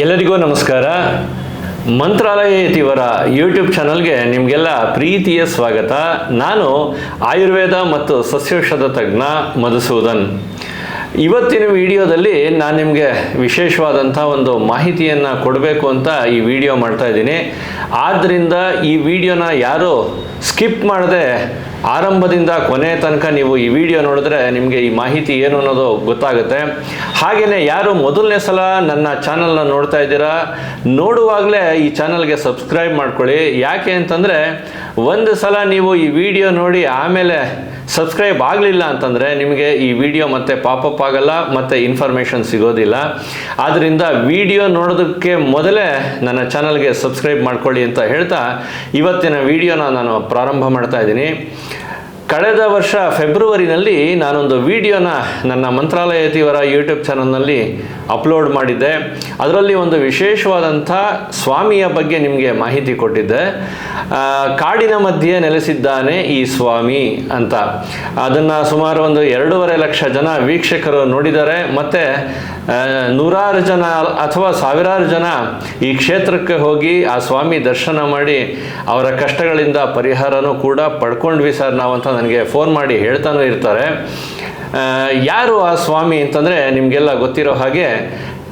ಎಲ್ಲರಿಗೂ ನಮಸ್ಕಾರ. ಮಂತ್ರಾಲಯ ಇತಿವರ ಯೂಟ್ಯೂಬ್ ಚಾನಲ್ಗೆ ನಿಮಗೆಲ್ಲ ಪ್ರೀತಿಯ ಸ್ವಾಗತ. ನಾನು ಆಯುರ್ವೇದ ಮತ್ತು ಸಸ್ಯೌಷಧ ತಜ್ಞ ಮಧುಸೂದನ್. ಇವತ್ತಿನ ವಿಡಿಯೋದಲ್ಲಿ ನಾನು ನಿಮಗೆ ವಿಶೇಷವಾದಂಥ ಒಂದು ಮಾಹಿತಿಯನ್ನು ಕೊಡಬೇಕು ಅಂತ ಈ ವಿಡಿಯೋ ಮಾಡ್ತಾ ಇದ್ದೀನಿ. ಆದ್ದರಿಂದ ಈ ವಿಡಿಯೋನ ಯಾರು ಸ್ಕಿಪ್ ಮಾಡದೆ ಆರಂಭದಿಂದ ಕೊನೆ ತನಕ ನೀವು ಈ ವಿಡಿಯೋ ನೋಡಿದ್ರೆ ನಿಮಗೆ ಈ ಮಾಹಿತಿ ಏನು ಅನ್ನೋದು ಗೊತ್ತಾಗುತ್ತೆ. ಹಾಗೆಯೇ ಯಾರು ಮೊದಲನೇ ಸಲ ನನ್ನ ಚಾನಲ್ನ ನೋಡ್ತಾ ಇದ್ದೀರಾ, ನೋಡುವಾಗಲೇ ಈ ಚಾನಲ್ಗೆ ಸಬ್ಸ್ಕ್ರೈಬ್ ಮಾಡ್ಕೊಳ್ಳಿ. ಯಾಕೆ ಅಂತಂದರೆ, ಒಂದು ಸಲ ನೀವು ಈ ವಿಡಿಯೋ ನೋಡಿ ಆಮೇಲೆ ಸಬ್ಸ್ಕ್ರೈಬ್ ಆಗಲಿಲ್ಲ ಅಂತಂದರೆ ನಿಮಗೆ ಈ ವಿಡಿಯೋ ಮತ್ತೆ ಪಾಪಪ್ ಆಗಲ್ಲ, ಮತ್ತು ಇನ್ಫಾರ್ಮೇಷನ್ ಸಿಗೋದಿಲ್ಲ. ಆದ್ದರಿಂದ ವಿಡಿಯೋ ನೋಡೋದಕ್ಕೆ ಮೊದಲೇ ನನ್ನ ಚಾನಲ್ಗೆ ಸಬ್ಸ್ಕ್ರೈಬ್ ಮಾಡ್ಕೊಳ್ಳಿ ಅಂತ ಹೇಳ್ತಾ ಇವತ್ತಿನ ವಿಡಿಯೋನ ನಾನು ಪ್ರಾರಂಭ ಮಾಡ್ತಾ ಇದ್ದೀನಿ. ಕಳೆದ ವರ್ಷ ಫೆಬ್ರವರಿನಲ್ಲಿ ನಾನೊಂದು ವಿಡಿಯೋನ ನನ್ನ ಮಂತ್ರಾಲಯ ತೀವ್ರ ಯೂಟ್ಯೂಬ್ ಚಾನಲ್ನಲ್ಲಿ ಅಪ್ಲೋಡ್ ಮಾಡಿದ್ದೆ. ಅದರಲ್ಲಿ ಒಂದು ವಿಶೇಷವಾದಂಥ ಸ್ವಾಮಿಯ ಬಗ್ಗೆ ನಿಮಗೆ ಮಾಹಿತಿ ಕೊಟ್ಟಿದ್ದೆ. ಕಾಡಿನ ಮಧ್ಯೆ ನೆಲೆಸಿದ್ದಾನೆ ಈ ಸ್ವಾಮಿ ಅಂತ. ಅದನ್ನು ಸುಮಾರು ಒಂದು ಎರಡೂವರೆ ಲಕ್ಷ ಜನ ವೀಕ್ಷಕರು ನೋಡಿದ್ದಾರೆ. ಮತ್ತು ನೂರಾರು ಜನ ಅಥವಾ ಸಾವಿರಾರು ಜನ ಈ ಕ್ಷೇತ್ರಕ್ಕೆ ಹೋಗಿ ಆ ಸ್ವಾಮಿ ದರ್ಶನ ಮಾಡಿ ಅವರ ಕಷ್ಟಗಳಿಂದ ಪರಿಹಾರನೂ ಕೂಡ ಪಡ್ಕೊಂಡ್ವಿ ಸರ್ ನಾವು ಅಂತ ನನಗೆ ಫೋನ್ ಮಾಡಿ ಹೇಳ್ತಾನೂ ಇರ್ತಾರೆ. ಯಾರು ಆ ಸ್ವಾಮಿ ಅಂತಂದರೆ ನಿಮಗೆಲ್ಲ ಗೊತ್ತಿರೋ ಹಾಗೆ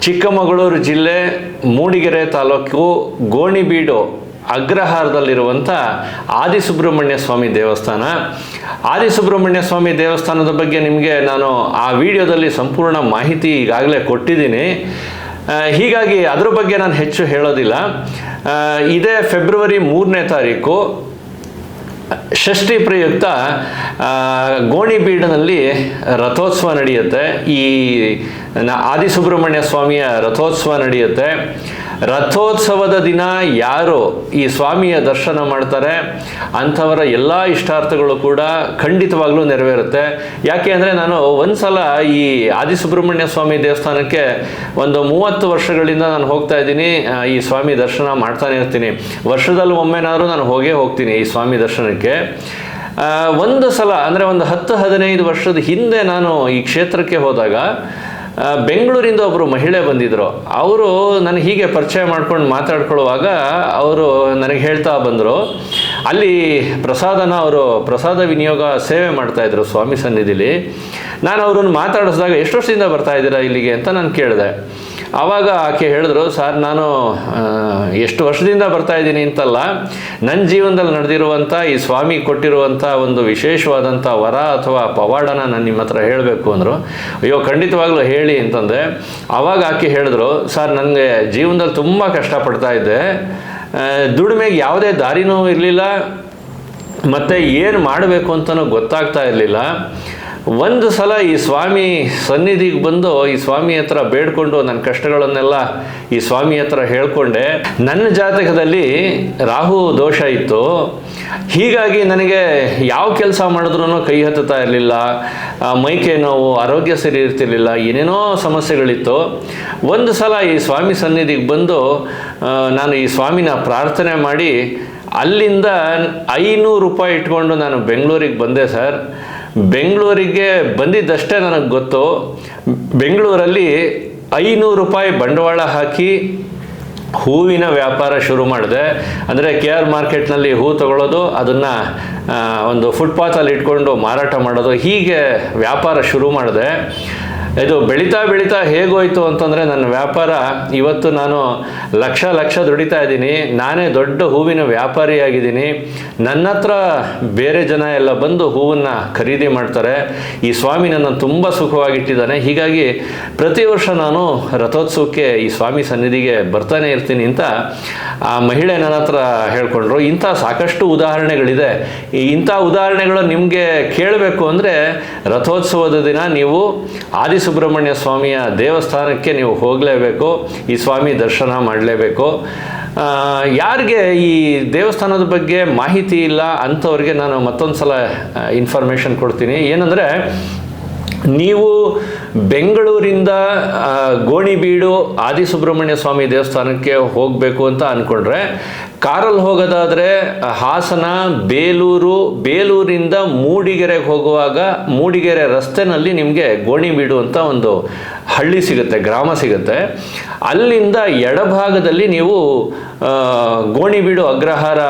ಚಿಕ್ಕಮಗಳೂರು ಜಿಲ್ಲೆ ಮೂಡಿಗೆರೆ ತಾಲೂಕು ಗೋಣಿಬೀಡು ಅಗ್ರಹಾರದಲ್ಲಿರುವಂಥ ಆದಿಸುಬ್ರಹ್ಮಣ್ಯ ಸ್ವಾಮಿ ದೇವಸ್ಥಾನ. ಆದಿಸುಬ್ರಹ್ಮಣ್ಯ ಸ್ವಾಮಿ ದೇವಸ್ಥಾನದ ಬಗ್ಗೆ ನಿಮಗೆ ನಾನು ಆ ವಿಡಿಯೋದಲ್ಲಿ ಸಂಪೂರ್ಣ ಮಾಹಿತಿ ಈಗಾಗಲೇ ಕೊಟ್ಟಿದ್ದೀನಿ. ಹೀಗಾಗಿ ಅದ್ರ ಬಗ್ಗೆ ನಾನು ಹೆಚ್ಚು ಹೇಳೋದಿಲ್ಲ. ಇದೇ ಫೆಬ್ರವರಿ ಮೂರನೇ ತಾರೀಕು, ಷಷ್ಠಿ ಪ್ರಯುಕ್ತ ಗೋಣಿಬೀಡಿನಲ್ಲಿ ರಥೋತ್ಸವ ನಡೆಯುತ್ತೆ. ಈ ಆದಿಸುಬ್ರಹ್ಮಣ್ಯ ಸ್ವಾಮಿಯ ರಥೋತ್ಸವ ನಡೆಯುತ್ತೆ. ರಥೋತ್ಸವದ ದಿನ ಯಾರು ಈ ಸ್ವಾಮಿಯ ದರ್ಶನ ಮಾಡ್ತಾರೆ ಅಂಥವರ ಎಲ್ಲ ಇಷ್ಟಾರ್ಥಗಳು ಕೂಡ ಖಂಡಿತವಾಗ್ಲೂ ನೆರವೇರುತ್ತೆ. ಯಾಕೆ ಅಂದರೆ ನಾನು ಒಂದ್ಸಲ ಈ ಆದಿಸುಬ್ರಹ್ಮಣ್ಯ ಸ್ವಾಮಿ ದೇವಸ್ಥಾನಕ್ಕೆ ಒಂದು ಮೂವತ್ತು ವರ್ಷಗಳಿಂದ ನಾನು ಹೋಗ್ತಾ ಇದ್ದೀನಿ ಈ ಸ್ವಾಮಿ ದರ್ಶನ ಮಾಡ್ತಾನೆ ಇರ್ತೀನಿ. ವರ್ಷದಲ್ಲಿ ಒಮ್ಮೆನಾದರೂ ನಾನು ಹೋಗೇ ಹೋಗ್ತೀನಿ ಈ ಸ್ವಾಮಿ ದರ್ಶನಕ್ಕೆ. ಒಂದು ಸಲ ಅಂದರೆ ಒಂದು ಹತ್ತು ಹದಿನೈದು ವರ್ಷದ ಹಿಂದೆ ನಾನು ಈ ಕ್ಷೇತ್ರಕ್ಕೆ ಹೋದಾಗ ಬೆಂಗಳೂರಿಂದ ಒಬ್ಬರು ಮಹಿಳೆ ಬಂದಿದ್ದರು ಅವರು ನನಗೆ ಹೀಗೆ ಪರಿಚಯ ಮಾಡ್ಕೊಂಡು ಮಾತಾಡ್ಕೊಳ್ಳುವಾಗ ಅವರು ನನಗೆ ಹೇಳ್ತಾ ಬಂದರು, ಅಲ್ಲಿ ಪ್ರಸಾದನ ಅವರು ಪ್ರಸಾದ ವಿನಿಯೋಗ ಸೇವೆ ಮಾಡ್ತಾಯಿದ್ರು ಸ್ವಾಮಿ ಸನ್ನಿಧಿಲಿ. ನಾನು ಅವ್ರನ್ನ ಮಾತಾಡಿಸಿದಾಗ, ಎಷ್ಟು ವರ್ಷದಿಂದ ಬರ್ತಾ ಇದ್ದೀರಾ ಇಲ್ಲಿಗೆ? ಅಂತ ನಾನು ಕೇಳಿದೆ. ಆವಾಗ ಆಕೆ ಹೇಳಿದ್ರು, ಸರ್, ನಾನು ಎಷ್ಟು ವರ್ಷದಿಂದ ಬರ್ತಾ ಇದ್ದೀನಿ ಅಂತಲ್ಲ ನನ್ನ ಜೀವನದಲ್ಲಿ ನಡೆದಿರುವಂಥ ಈ ಸ್ವಾಮಿ ಕೊಟ್ಟಿರುವಂಥ ಒಂದು ವಿಶೇಷವಾದಂಥ ವರ ಅಥವಾ ಪವಾಡನ ನಾನು ನಿಮ್ಮ ಹತ್ರ ಹೇಳಬೇಕು ಅಂದರು. ಅಯ್ಯೋ, ಖಂಡಿತವಾಗ್ಲೂ ಹೇಳಿ ಅಂತಂದೆ. ಆವಾಗ ಆಕೆ ಹೇಳಿದ್ರು, ಸರ್, ನನಗೆ ಜೀವನದಲ್ಲಿ ತುಂಬ ಕಷ್ಟಪಡ್ತಾ ಇದ್ದೆ. ದುಡಿಮೆಗೆ ಯಾವುದೇ ದಾರಿನೂ ಇರಲಿಲ್ಲ. ಮತ್ತು ಏನು ಮಾಡಬೇಕು ಅಂತಲೂ ಗೊತ್ತಾಗ್ತಾ ಇರಲಿಲ್ಲ. ಒಂದು ಸಲ ಈ ಸ್ವಾಮಿ ಸನ್ನಿಧಿಗೆ ಬಂದು ಈ ಸ್ವಾಮಿ ಹತ್ರ ಬೇಡ್ಕೊಂಡು ನನ್ನ ಕಷ್ಟಗಳನ್ನೆಲ್ಲ ಈ ಸ್ವಾಮಿ ಹತ್ರ ಹೇಳ್ಕೊಂಡೆ. ನನ್ನ ಜಾತಕದಲ್ಲಿ ರಾಹು ದೋಷ ಇತ್ತು. ಹೀಗಾಗಿ ನನಗೆ ಯಾವ ಕೆಲಸ ಮಾಡಿದ್ರೂ ಕೈ ಹತ್ತುತ್ತಾ ಇರಲಿಲ್ಲ. ಮೈಕೈ ನೋವು, ಆರೋಗ್ಯ ಸರಿ ಇರ್ತಿರ್ಲಿಲ್ಲ. ಏನೇನೋ ಸಮಸ್ಯೆಗಳಿತ್ತು. ಒಂದು ಸಲ ಈ ಸ್ವಾಮಿ ಸನ್ನಿಧಿಗೆ ಬಂದು ನಾನು ಈ ಸ್ವಾಮಿನ ಪ್ರಾರ್ಥನೆ ಮಾಡಿ ಅಲ್ಲಿಂದ ಐನೂರು ರೂಪಾಯಿ ಇಟ್ಕೊಂಡು ನಾನು ಬೆಂಗಳೂರಿಗೆ ಬಂದೆ ಸರ್. ಬೆಂಗಳೂರಿಗೆ ಬಂದಿದ್ದಷ್ಟೇ ನನಗೆ ಗೊತ್ತು. ಬೆಂಗಳೂರಲ್ಲಿ ಐನೂರು ರೂಪಾಯಿ ಬಂಡವಾಳ ಹಾಕಿ ಹೂವಿನ ವ್ಯಾಪಾರ ಶುರು ಮಾಡಿದೆ. ಅಂದರೆ ಕೆ ಆರ್ ಮಾರ್ಕೆಟ್ನಲ್ಲಿ ಹೂ ತಗೊಳ್ಳೋದು, ಅದನ್ನು ಒಂದು ಫುಟ್ಪಾತಲ್ಲಿ ಇಟ್ಕೊಂಡು ಮಾರಾಟ ಮಾಡೋದು, ಹೀಗೆ ವ್ಯಾಪಾರ ಶುರು ಮಾಡಿದೆ. ಇದು ಬೆಳೀತಾ ಬೆಳೀತಾ ಹೇಗೋಯ್ತು ಅಂತಂದರೆ ನನ್ನ ವ್ಯಾಪಾರ ಇವತ್ತು ನಾನು ಲಕ್ಷ ಲಕ್ಷ ದುಡಿತಾ ಇದ್ದೀನಿ. ನಾನೇ ದೊಡ್ಡ ಹೂವಿನ ವ್ಯಾಪಾರಿಯಾಗಿದ್ದೀನಿ. ನನ್ನ ಹತ್ರ ಬೇರೆ ಜನ ಎಲ್ಲ ಬಂದು ಹೂವನ್ನು ಖರೀದಿ ಮಾಡ್ತಾರೆ. ಈ ಸ್ವಾಮಿ ನನ್ನ ತುಂಬ ಸುಖವಾಗಿಟ್ಟಿದ್ದಾನೆ. ಹೀಗಾಗಿ ಪ್ರತಿ ವರ್ಷ ನಾನು ರಥೋತ್ಸವಕ್ಕೆ ಈ ಸ್ವಾಮಿ ಸನ್ನಿಧಿಗೆ ಬರ್ತಾನೆ ಇರ್ತೀನಿ ಅಂತ ಆ ಮಹಿಳೆ ನನ್ನ ಹತ್ರ ಹೇಳ್ಕೊಂಡ್ರು. ಇಂಥ ಸಾಕಷ್ಟು ಉದಾಹರಣೆಗಳಿದೆ. ಇಂಥ ಉದಾಹರಣೆಗಳು ನಿಮಗೆ ಕೇಳಬೇಕು ಅಂದರೆ ರಥೋತ್ಸವದ ದಿನ ನೀವು ಆದಿಸುಬ್ರಹ್ಮಣ್ಯ ಸ್ವಾಮಿಯ ದೇವಸ್ಥಾನಕ್ಕೆ ನೀವು ಹೋಗಲೇಬೇಕು, ಈ ಸ್ವಾಮಿ ದರ್ಶನ ಮಾಡಲೇಬೇಕು. ಯಾರಿಗೆ ಈ ದೇವಸ್ಥಾನದ ಬಗ್ಗೆ ಮಾಹಿತಿ ಇಲ್ಲ ಅಂಥವ್ರಿಗೆ ನಾನು ಮತ್ತೊಂದು ಸಲ ಇನ್ಫಾರ್ಮೇಷನ್ ಕೊಡ್ತೀನಿ. ಏನಂದರೆ ನೀವು ಬೆಂಗಳೂರಿಂದ ಗೋಣಿಬೀಡು ಆದಿಸುಬ್ರಹ್ಮಣ್ಯ ಸ್ವಾಮಿ ದೇವಸ್ಥಾನಕ್ಕೆ ಹೋಗಬೇಕು ಅಂತ ಅಂದ್ಕೊಂಡ್ರೆ ಕಾರಲ್ಲಿ ಹೋಗೋದಾದರೆ, ಹಾಸನ, ಬೇಲೂರು, ಬೇಲೂರಿಂದ ಮೂಡಿಗೆರೆಗೆ ಹೋಗುವಾಗ, ಮೂಡಿಗೆರೆ ರಸ್ತೆನಲ್ಲಿ ನಿಮಗೆ ಗೋಣಿಬೀಡು ಅಂತ ಒಂದು ಹಳ್ಳಿ ಸಿಗುತ್ತೆ, ಗ್ರಾಮ ಸಿಗುತ್ತೆ. ಅಲ್ಲಿಂದ ಎಡಭಾಗದಲ್ಲಿ ನೀವು ಗೋಣಿಬೀಡು ಅಗ್ರಹಾರ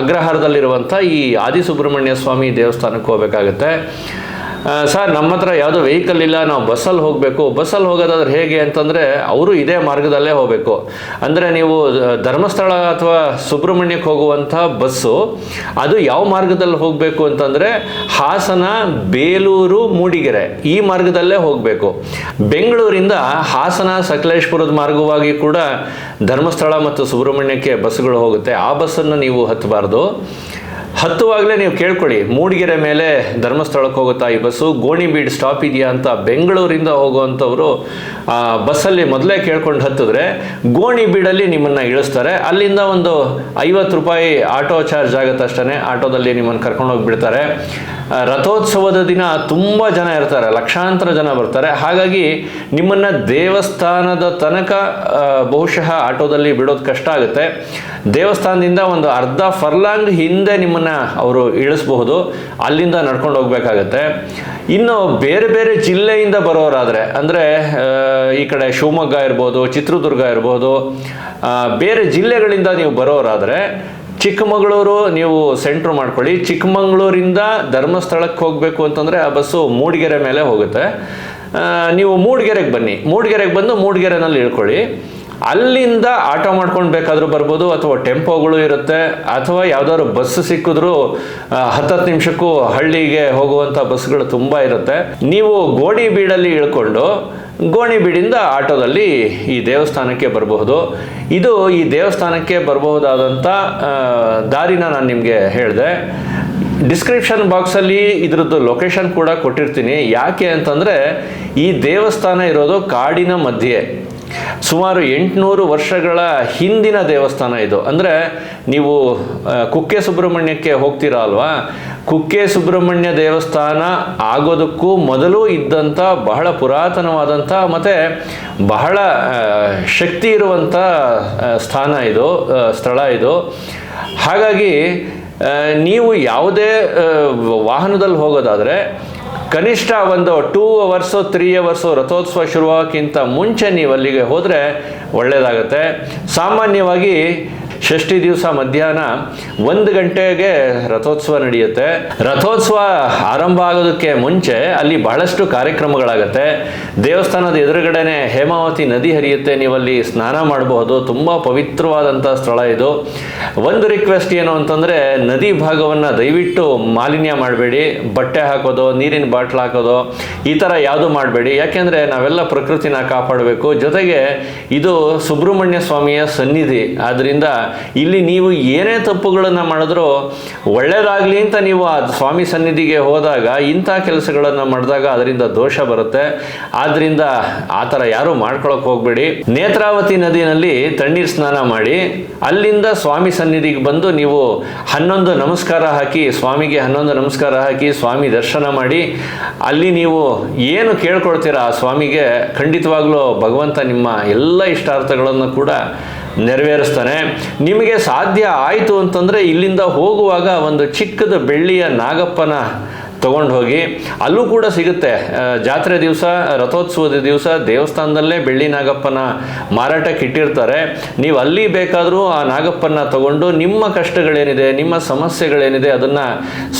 ಅಗ್ರಹಾರದಲ್ಲಿರುವಂಥ ಈ ಆದಿಸುಬ್ರಹ್ಮಣ್ಯ ಸ್ವಾಮಿ ದೇವಸ್ಥಾನಕ್ಕೆ ಹೋಗಬೇಕಾಗತ್ತೆ. ಸರ್, ನಮ್ಮ ಹತ್ರ ಯಾವುದೋ ವೆಹಿಕಲ್ ಇಲ್ಲ, ನಾವು ಬಸ್ಸಲ್ಲಿ ಹೋಗಬೇಕು. ಬಸ್ಸಲ್ಲಿ ಹೋಗೋದಾದ್ರೆ ಹೇಗೆ ಅಂತಂದರೆ ಅವರು ಇದೇ ಮಾರ್ಗದಲ್ಲೇ ಹೋಗಬೇಕು. ಅಂದರೆ ನೀವು ಧರ್ಮಸ್ಥಳ ಅಥವಾ ಸುಬ್ರಹ್ಮಣ್ಯಕ್ಕೆ ಹೋಗುವಂಥ ಬಸ್ಸು, ಅದು ಯಾವ ಮಾರ್ಗದಲ್ಲಿ ಹೋಗಬೇಕು ಅಂತಂದರೆ ಹಾಸನ, ಬೇಲೂರು, ಮೂಡಿಗೆರೆ ಈ ಮಾರ್ಗದಲ್ಲೇ ಹೋಗಬೇಕು. ಬೆಂಗಳೂರಿಂದ ಹಾಸನ, ಸಕಲೇಶ್ಪುರದ ಮಾರ್ಗವಾಗಿ ಕೂಡ ಧರ್ಮಸ್ಥಳ ಮತ್ತು ಸುಬ್ರಹ್ಮಣ್ಯಕ್ಕೆ ಬಸ್ಸುಗಳು ಹೋಗುತ್ತೆ. ಆ ಬಸ್ಸನ್ನು ನೀವು ಹತ್ತಬಾರ್ದು. ಹತ್ತುವಾಗಲೇ ನೀವು ಕೇಳ್ಕೊಳ್ಳಿ ಮೂಡಿಗೆರೆ ಮೇಲೆ ಧರ್ಮಸ್ಥಳಕ್ಕೆ ಹೋಗುತ್ತಾ ಈ ಬಸ್ಸು ಗೋಣಿಬೀಡ್ ಸ್ಟಾಪ್ ಇದೆಯಾ ಅಂತ ಬೆಂಗಳೂರಿಂದ ಹೋಗುವಂಥವ್ರು ಆ, ಬಸ್ಸಲ್ಲಿ ಮೊದಲೇ ಕೇಳ್ಕೊಂಡು ಹತ್ತಿದ್ರೆ ಗೋಣಿಬೀಡಲ್ಲಿ ನಿಮ್ಮನ್ನು ಇಳಿಸ್ತಾರೆ. ಅಲ್ಲಿಂದ ಒಂದು ಐವತ್ತು ರೂಪಾಯಿ ಆಟೋ ಚಾರ್ಜ್ ಆಗುತ್ತೆ ಅಷ್ಟೇ ಆಟೋದಲ್ಲಿ ನಿಮ್ಮನ್ನು ಕರ್ಕೊಂಡು ಹೋಗಿಬಿಡ್ತಾರೆ. ಆ, ರಥೋತ್ಸವದ ದಿನ ತುಂಬ ಜನ ಇರ್ತಾರೆ, ಲಕ್ಷಾಂತರ ಜನ ಬರ್ತಾರೆ. ಹಾಗಾಗಿ ನಿಮ್ಮನ್ನು ದೇವಸ್ಥಾನದ ತನಕ ಬಹುಶಃ ಆಟೋದಲ್ಲಿ ಬಿಡೋದು ಕಷ್ಟ ಆಗುತ್ತೆ. ದೇವಸ್ಥಾನದಿಂದ ಒಂದು ಅರ್ಧ ಫರ್ಲಾಂಗ್ ಹಿಂದೆ ನಿಮ್ಮನ್ನು ಅವರು ಇಳಿಸ್ಬಹುದು. ಅಲ್ಲಿಂದ ನಡ್ಕೊಂಡು ಹೋಗ್ಬೇಕಾಗತ್ತೆ. ಇನ್ನು ಬೇರೆ ಬೇರೆ ಜಿಲ್ಲೆಯಿಂದ ಬರೋರಾದರೆ, ಅಂದರೆ ಈ ಕಡೆ ಶಿವಮೊಗ್ಗ ಇರ್ಬೋದು, ಚಿತ್ರದುರ್ಗ ಇರ್ಬೋದು ಬೇರೆ ಜಿಲ್ಲೆಗಳಿಂದ ನೀವು ಬರೋರಾದರೆ ಚಿಕ್ಕಮಗಳೂರು ನೀವು ಸೆಂಟ್ರ್ ಮಾಡ್ಕೊಳ್ಳಿ. ಚಿಕ್ಕಮಗಳೂರಿಂದ ಧರ್ಮಸ್ಥಳಕ್ಕೆ ಹೋಗಬೇಕು ಅಂತಂದರೆ ಆ ಬಸ್ಸು ಮೂಡಿಗೆರೆ ಮೇಲೆ ಹೋಗುತ್ತೆ. ನೀವು ಮೂಡಿಗೆರೆಗೆ ಬನ್ನಿ. ಮೂಡಿಗೆರೆಗೆ ಬಂದು ಮೂಡಿಗೆರೆನಲ್ಲಿ ಇಳ್ಕೊಳ್ಳಿ. ಅಲ್ಲಿಂದ ಆಟೋ ಮಾಡ್ಕೊಂಡು ಬೇಕಾದರೂ ಬರ್ಬೋದು, ಅಥವಾ ಟೆಂಪೋಗಳು ಇರುತ್ತೆ, ಅಥವಾ ಯಾವುದಾದ್ರು ಬಸ್ ಸಿಕ್ಕಿದ್ರೂ ಹತ್ತತ್ತು ನಿಮಿಷಕ್ಕೂ ಹಳ್ಳಿಗೆ ಹೋಗುವಂಥ ಬಸ್ಗಳು ತುಂಬ ಇರುತ್ತೆ. ನೀವು ಗೋಡಿ ಬೀಡಲ್ಲಿ ಇಳ್ಕೊಂಡು ಗೋಣಿಬೀಡಿಂದ ಆಟೋದಲ್ಲಿ ಈ ದೇವಸ್ಥಾನಕ್ಕೆ ಬರಬಹುದು. ಇದು ಈ ದೇವಸ್ಥಾನಕ್ಕೆ ಬರಬಹುದಾದಂಥ ದಾರಿನ ನಾನು ನಿಮಗೆ ಹೇಳಿದೆ. ಡಿಸ್ಕ್ರಿಪ್ಷನ್ ಬಾಕ್ಸಲ್ಲಿ ಇದರದ್ದು ಲೊಕೇಶನ್ ಕೂಡ ಕೊಟ್ಟಿರ್ತೀನಿ. ಯಾಕೆ ಅಂತಂದರೆ ಈ ದೇವಸ್ಥಾನ ಇರೋದು ಕಾಡಿನ ಮಧ್ಯೆ. ಸುಮಾರು ಎಂಟುನೂರು ವರ್ಷಗಳ ಹಿಂದಿನ ದೇವಸ್ಥಾನ ಇದು. ಅಂದರೆ ನೀವು ಕುಕ್ಕೆ ಸುಬ್ರಹ್ಮಣ್ಯಕ್ಕೆ ಹೋಗ್ತೀರಾ ಅಲ್ವಾ? ಕುಕ್ಕೆ ಸುಬ್ರಹ್ಮಣ್ಯ ದೇವಸ್ಥಾನ ಆಗೋದಕ್ಕೂ ಮೊದಲು ಇದ್ದಂಥ ಬಹಳ ಪುರಾತನವಾದಂಥ ಮತ್ತು ಬಹಳ ಶಕ್ತಿ ಇರುವಂಥ ಸ್ಥಾನ ಇದು ಸ್ಥಳ ಇದು. ಹಾಗಾಗಿ ನೀವು ಯಾವುದೇ ವಾಹನದಲ್ಲಿ ಹೋಗೋದಾದರೆ ಕನಿಷ್ಠ ಒಂದು ಟೂ ಅವರ್ಸು ತ್ರೀ ಅವರ್ಸು ರಥೋತ್ಸವ ಶುರುವಾಗಕ್ಕಿಂತ ಮುಂಚೆ ನೀವು ಅಲ್ಲಿಗೆ ಹೋದರೆ ಒಳ್ಳೆಯದಾಗುತ್ತೆ ಸಾಮಾನ್ಯವಾಗಿ ಷಷ್ಠಿ ದಿವಸ ಮಧ್ಯಾಹ್ನ ಒಂದು ಗಂಟೆಗೆ ರಥೋತ್ಸವ ನಡೆಯುತ್ತೆ. ರಥೋತ್ಸವ ಆರಂಭ ಆಗೋದಕ್ಕೆ ಮುಂಚೆ ಅಲ್ಲಿ ಬಹಳಷ್ಟು ಕಾರ್ಯಕ್ರಮಗಳಾಗತ್ತೆ. ದೇವಸ್ಥಾನದ ಎದುರುಗಡೆನೆ ಹೇಮಾವತಿ ನದಿ ಹರಿಯುತ್ತೆ. ನೀವಲ್ಲಿ ಸ್ನಾನ ಮಾಡಬಹುದು. ತುಂಬ ಪವಿತ್ರವಾದಂಥ ಸ್ಥಳ ಇದು. ಒಂದು ರಿಕ್ವೆಸ್ಟ್ ಏನು ಅಂತಂದರೆ, ನದಿ ಭಾಗವನ್ನು ದಯವಿಟ್ಟು ಮಾಲಿನ್ಯ ಮಾಡಬೇಡಿ. ಬಟ್ಟೆ ಹಾಕೋದು, ನೀರಿನ ಬಾಟ್ಲ್ ಹಾಕೋದು, ಈ ಥರ ಯಾವುದು ಮಾಡಬೇಡಿ. ಯಾಕೆಂದರೆ ನಾವೆಲ್ಲ ಪ್ರಕೃತಿನ ಕಾಪಾಡಬೇಕು. ಜೊತೆಗೆ ಇದು ಸುಬ್ರಹ್ಮಣ್ಯ ಸ್ವಾಮಿಯ ಸನ್ನಿಧಿ. ಆದ್ದರಿಂದ ಇಲ್ಲಿ ನೀವು ಏನೇ ತಪ್ಪುಗಳನ್ನು ಮಾಡಿದ್ರೂ ಒಳ್ಳೆಯದಾಗಲಿ ಅಂತ ನೀವು ಆ ಸ್ವಾಮಿ ಸನ್ನಿಧಿಗೆ ಹೋದಾಗ ಇಂಥ ಕೆಲಸಗಳನ್ನು ಮಾಡಿದಾಗ ಅದರಿಂದ ದೋಷ ಬರುತ್ತೆ. ಆದ್ದರಿಂದ ಆ ಥರ ಯಾರೂ ಮಾಡ್ಕೊಳಕ್ಕೆ ಹೋಗಬೇಡಿ. ನೇತ್ರಾವತಿ ನದಿನಲ್ಲಿ ತಣ್ಣೀರು ಸ್ನಾನ ಮಾಡಿ, ಅಲ್ಲಿಂದ ಸ್ವಾಮಿ ಸನ್ನಿಧಿಗೆ ಬಂದು ನೀವು ಹನ್ನೊಂದು ನಮಸ್ಕಾರ ಹಾಕಿ, ಸ್ವಾಮಿಗೆ ಹನ್ನೊಂದು ನಮಸ್ಕಾರ ಹಾಕಿ, ಸ್ವಾಮಿ ದರ್ಶನ ಮಾಡಿ, ಅಲ್ಲಿ ನೀವು ಏನು ಕೇಳ್ಕೊಳ್ತೀರಾ ಆ ಸ್ವಾಮಿಗೆ, ಖಂಡಿತವಾಗ್ಲೂ ಭಗವಂತ ನಿಮ್ಮ ಎಲ್ಲ ಇಷ್ಟಾರ್ಥಗಳನ್ನು ಕೂಡ ನೆರವೇರಿಸ್ತಾನೆ. ನಿಮಗೆ ಸಾಧ್ಯ ಆಯಿತು ಅಂತಂದರೆ ಇಲ್ಲಿಂದ ಹೋಗುವಾಗ ಒಂದು ಚಿಕ್ಕದ ಬೆಳ್ಳಿಯ ನಾಗಪ್ಪನ ತಗೊಂಡು ಹೋಗಿ, ಅಲ್ಲೂ ಕೂಡ ಸಿಗುತ್ತೆ. ಜಾತ್ರೆ ದಿವಸ, ರಥೋತ್ಸವದ ದಿವಸ ದೇವಸ್ಥಾನದಲ್ಲೇ ಬೆಳ್ಳಿ ನಾಗಪ್ಪನ ಮಾರಾಟಕ್ಕೆ ಇಟ್ಟಿರ್ತಾರೆ. ನೀವು ಅಲ್ಲಿ ಬೇಕಾದರೂ ಆ ನಾಗಪ್ಪನ ತಗೊಂಡು ನಿಮ್ಮ ಕಷ್ಟಗಳೇನಿದೆ, ನಿಮ್ಮ ಸಮಸ್ಯೆಗಳೇನಿದೆ ಅದನ್ನು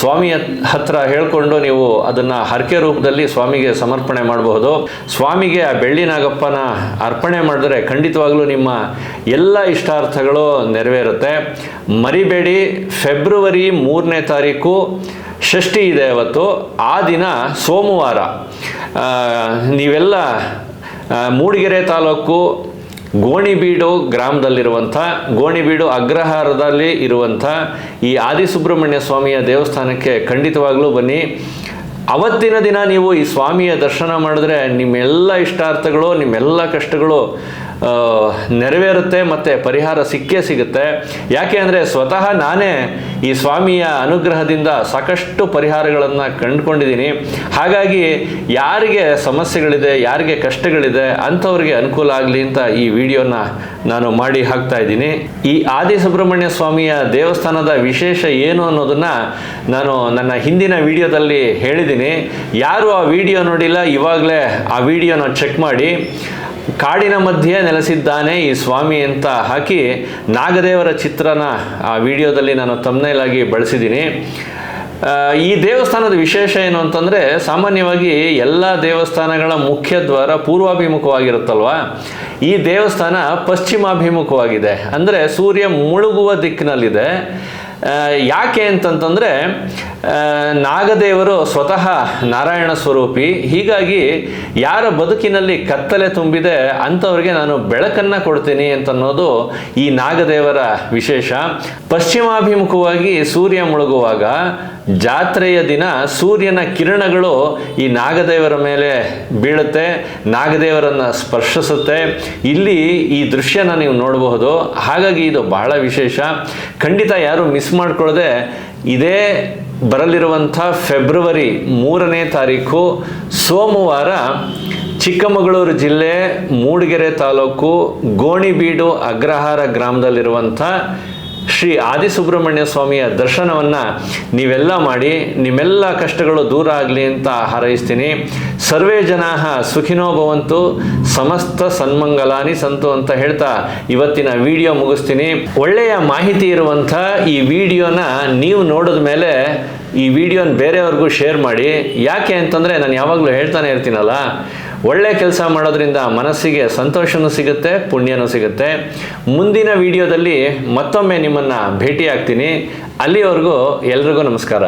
ಸ್ವಾಮಿಯ ಹತ್ರ ಹೇಳ್ಕೊಂಡು ನೀವು ಅದನ್ನು ಹರಕೆ ರೂಪದಲ್ಲಿ ಸ್ವಾಮಿಗೆ ಸಮರ್ಪಣೆ ಮಾಡಬಹುದು. ಸ್ವಾಮಿಗೆ ಆ ಬೆಳ್ಳಿ ನಾಗಪ್ಪನ ಅರ್ಪಣೆ ಮಾಡಿದ್ರೆ ಖಂಡಿತವಾಗ್ಲೂ ನಿಮ್ಮ ಎಲ್ಲ ಇಷ್ಟಾರ್ಥಗಳು ನೆರವೇರುತ್ತೆ. ಮರಿಬೇಡಿ, ಫೆಬ್ರವರಿ ಮೂರನೇ ತಾರೀಕು ಷಷ್ಠಿ ಇದೆ ಅವತ್ತು. ಆ ದಿನ ಸೋಮವಾರ. ನೀವೆಲ್ಲ ಮೂಡಿಗೆರೆ ತಾಲೂಕು ಗೋಣಿಬೀಡು ಗ್ರಾಮದಲ್ಲಿರುವಂಥ, ಗೋಣಿಬೀಡು ಅಗ್ರಹಾರದಲ್ಲಿ ಇರುವಂಥ ಈ ಆದಿಸುಬ್ರಹ್ಮಣ್ಯ ಸ್ವಾಮಿಯ ದೇವಸ್ಥಾನಕ್ಕೆ ಖಂಡಿತವಾಗ್ಲೂ ಬನ್ನಿ. ಅವತ್ತಿನ ದಿನ ನೀವು ಈ ಸ್ವಾಮಿಯ ದರ್ಶನ ಮಾಡಿದ್ರೆ ನಿಮ್ಮೆಲ್ಲ ಇಷ್ಟಾರ್ಥಗಳು, ನಿಮ್ಮೆಲ್ಲ ಕಷ್ಟಗಳು ನೆರವೇರುತ್ತೆ ಮತ್ತು ಪರಿಹಾರ ಸಿಕ್ಕೇ ಸಿಗುತ್ತೆ. ಯಾಕೆ ಅಂದರೆ ಸ್ವತಃ ನಾನೇ ಈ ಸ್ವಾಮಿಯ ಅನುಗ್ರಹದಿಂದ ಸಾಕಷ್ಟು ಪರಿಹಾರಗಳನ್ನು ಕಂಡುಕೊಂಡಿದ್ದೀನಿ. ಹಾಗಾಗಿ ಯಾರಿಗೆ ಸಮಸ್ಯೆಗಳಿದೆ, ಯಾರಿಗೆ ಕಷ್ಟಗಳಿದೆ, ಅಂಥವ್ರಿಗೆ ಅನುಕೂಲ ಆಗಲಿ ಅಂತ ಈ ವಿಡಿಯೋನ ನಾನು ಮಾಡಿ ಹಾಕ್ತಾ ಇದ್ದೀನಿ. ಈ ಆದಿ ಸುಬ್ರಹ್ಮಣ್ಯ ಸ್ವಾಮಿಯ ದೇವಸ್ಥಾನದ ವಿಶೇಷ ಏನು ಅನ್ನೋದನ್ನು ನಾನು ನನ್ನ ಹಿಂದಿನ ವಿಡಿಯೋದಲ್ಲಿ ಹೇಳಿದ್ದೀನಿ. ಯಾರು ಆ ವಿಡಿಯೋ ನೋಡಿಲ್ಲ, ಇವಾಗಲೇ ಆ ವಿಡಿಯೋನ ಚೆಕ್ ಮಾಡಿ. ಕಾಡಿನ ಮಧ್ಯೆ ನೆಲೆಸಿದ್ದಾನೆ ಈ ಸ್ವಾಮಿ ಅಂತ ಹಾಕಿ ನಾಗದೇವರ ಚಿತ್ರನ ಆ ವಿಡಿಯೋದಲ್ಲಿ ನಾನು ತಮ್ಮನೇಲಾಗಿ ಬಳಸಿದ್ದೀನಿ. ಈ ದೇವಸ್ಥಾನದ ವಿಶೇಷ ಏನು ಅಂತಂದರೆ, ಸಾಮಾನ್ಯವಾಗಿ ಎಲ್ಲ ದೇವಸ್ಥಾನಗಳ ಮುಖ್ಯ ದ್ವಾರ ಪೂರ್ವಾಭಿಮುಖವಾಗಿರುತ್ತಲ್ವ? ಈ ದೇವಸ್ಥಾನ ಪಶ್ಚಿಮಾಭಿಮುಖವಾಗಿದೆ. ಅಂದರೆ ಸೂರ್ಯ ಮುಳುಗುವ ದಿಕ್ಕಿನಲ್ಲಿದೆ. ಯಾಕೆ ಅಂತಂತಂದರೆ ನಾಗದೇವರು ಸ್ವತಃ ನಾರಾಯಣ ಸ್ವರೂಪಿ. ಹೀಗಾಗಿ ಯಾರ ಬದುಕಿನಲ್ಲಿ ಕತ್ತಲೆ ತುಂಬಿದೆ ಅಂಥವ್ರಿಗೆ ನಾನು ಬೆಳಕನ್ನು ಕೊಡ್ತೀನಿ ಅಂತನ್ನೋದು ಈ ನಾಗದೇವರ ವಿಶೇಷ. ಪಶ್ಚಿಮಾಭಿಮುಖವಾಗಿ ಸೂರ್ಯ ಮುಳುಗುವಾಗ ಜಾತ್ರೆಯ ದಿನ ಸೂರ್ಯನ ಕಿರಣಗಳು ಈ ನಾಗದೇವರ ಮೇಲೆ ಬೀಳುತ್ತೆ, ನಾಗದೇವರನ್ನು ಸ್ಪರ್ಶಿಸುತ್ತೆ. ಇಲ್ಲಿ ಈ ದೃಶ್ಯನ ನೀವು ನೋಡಬಹುದು. ಹಾಗಾಗಿ ಇದು ಬಹಳ ವಿಶೇಷ. ಖಂಡಿತ ಯಾರು ಮಿಸ್ ಮಾಡ್ಕೊಳ್ಳದೆ ಇದೇ ಬರಲಿರುವಂಥ ಫೆಬ್ರವರಿ ಮೂರನೇ ತಾರೀಕು, ಸೋಮವಾರ ಚಿಕ್ಕಮಗಳೂರು ಜಿಲ್ಲೆ ಮೂಡಿಗೆರೆ ತಾಲೂಕು ಗೋಣಿಬೀಡು ಅಗ್ರಹಾರ ಗ್ರಾಮದಲ್ಲಿರುವಂಥ ಶ್ರೀ ಆದಿಸುಬ್ರಹ್ಮಣ್ಯ ಸ್ವಾಮಿಯ ದರ್ಶನವನ್ನು ನೀವೆಲ್ಲ ಮಾಡಿ, ನಿಮ್ಮೆಲ್ಲ ಕಷ್ಟಗಳು ದೂರ ಆಗಲಿ ಅಂತ ಹಾರೈಸ್ತೀನಿ. ಸರ್ವೇ ಜನಾಹ ಸುಖಿನೋ ಭವಂತು, ಸಮಸ್ತ ಸನ್ಮಂಗಲಾನಿ ಸಂತು ಅಂತ ಹೇಳ್ತಾ ಇವತ್ತಿನ ವಿಡಿಯೋ ಮುಗಿಸ್ತೀನಿ. ಒಳ್ಳೆಯ ಮಾಹಿತಿ ಇರುವಂಥ ಈ ವಿಡಿಯೋನ ನೀವು ನೋಡಿದ ಮೇಲೆ ಈ ವಿಡಿಯೋನ ಬೇರೆಯವ್ರಿಗೂ ಶೇರ್ ಮಾಡಿ. ಯಾಕೆ ಅಂತಂದರೆ ನಾನು ಯಾವಾಗಲೂ ಹೇಳ್ತಾನೆ ಇರ್ತೀನಲ್ಲ ಒಳ್ಳೆ ಕೆಲಸ ಮಾಡೋದ್ರಿಂದ ಮನಸ್ಸಿಗೆ ಸಂತೋಷನೂ ಸಿಗುತ್ತೆ, ಪುಣ್ಯನೂ ಸಿಗುತ್ತೆ. ಮುಂದಿನ ವಿಡಿಯೋದಲ್ಲಿ ಮತ್ತೊಮ್ಮೆ ನಿಮ್ಮನ್ನು ಭೇಟಿ ಆಗ್ತೀನಿ ಅಲ್ಲಿವರೆಗೂ ಎಲ್ರಿಗೂ ನಮಸ್ಕಾರ.